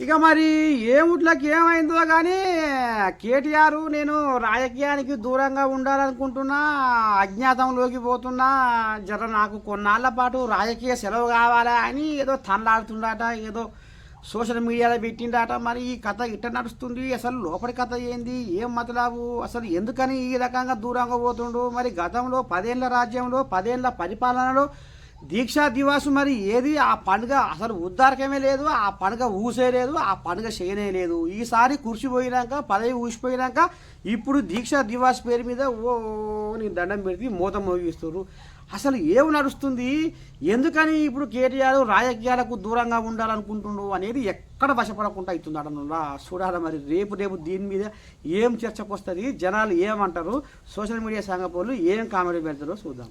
ఇక మరి ఏ ఊట్లకి ఏమైందో కానీ కేటీఆర్ నేను రాజకీయానికి దూరంగా ఉండాలనుకుంటున్నా అజ్ఞాతంలోకి పోతున్నా జర నాకు కొన్నాళ్ళ పాటు రాజకీయ సెలవు కావాలా అని ఏదో తనలాడుతుండట ఏదో సోషల్ మీడియాలో పెట్టిండట. మరి ఈ కథ ఇట్ట నడుస్తుంది అసలు లోపలి కథ ఏంది ఏం మతలాబు అసలు ఎందుకని ఈ రకంగా దూరంగా పోతుండు? మరి గతంలో పదేళ్ళ రాజ్యంలో పదేళ్ళ పరిపాలనలో దీక్షా దివాసు మరి ఏది? ఆ పండుగ అసలు ఉద్దారకమే లేదు ఆ పండుగ ఊసే లేదు ఆ పండుగ చేయనే లేదు. ఈసారి కురిసిపోయినాక పదవి ఊసిపోయినాక ఇప్పుడు దీక్షా దివాస్ పేరు మీద ఓ నీ దండం పెడితే మూత మోగిస్తారు అసలు ఏం నడుస్తుంది? ఎందుకని ఇప్పుడు కేటీఆర్ రాజకీయాలకు దూరంగా ఉండాలనుకుంటుండు అనేది ఎక్కడ వశపడకుండా అవుతుంది అడనులా చూడాలి మరి రేపు రేపు దీని మీద ఏం చర్చకు వస్తుంది జనాలు ఏమంటారు? సోషల్ మీడియా సంఘపోలు ఏం కామెడీ పెడతారో చూద్దాం.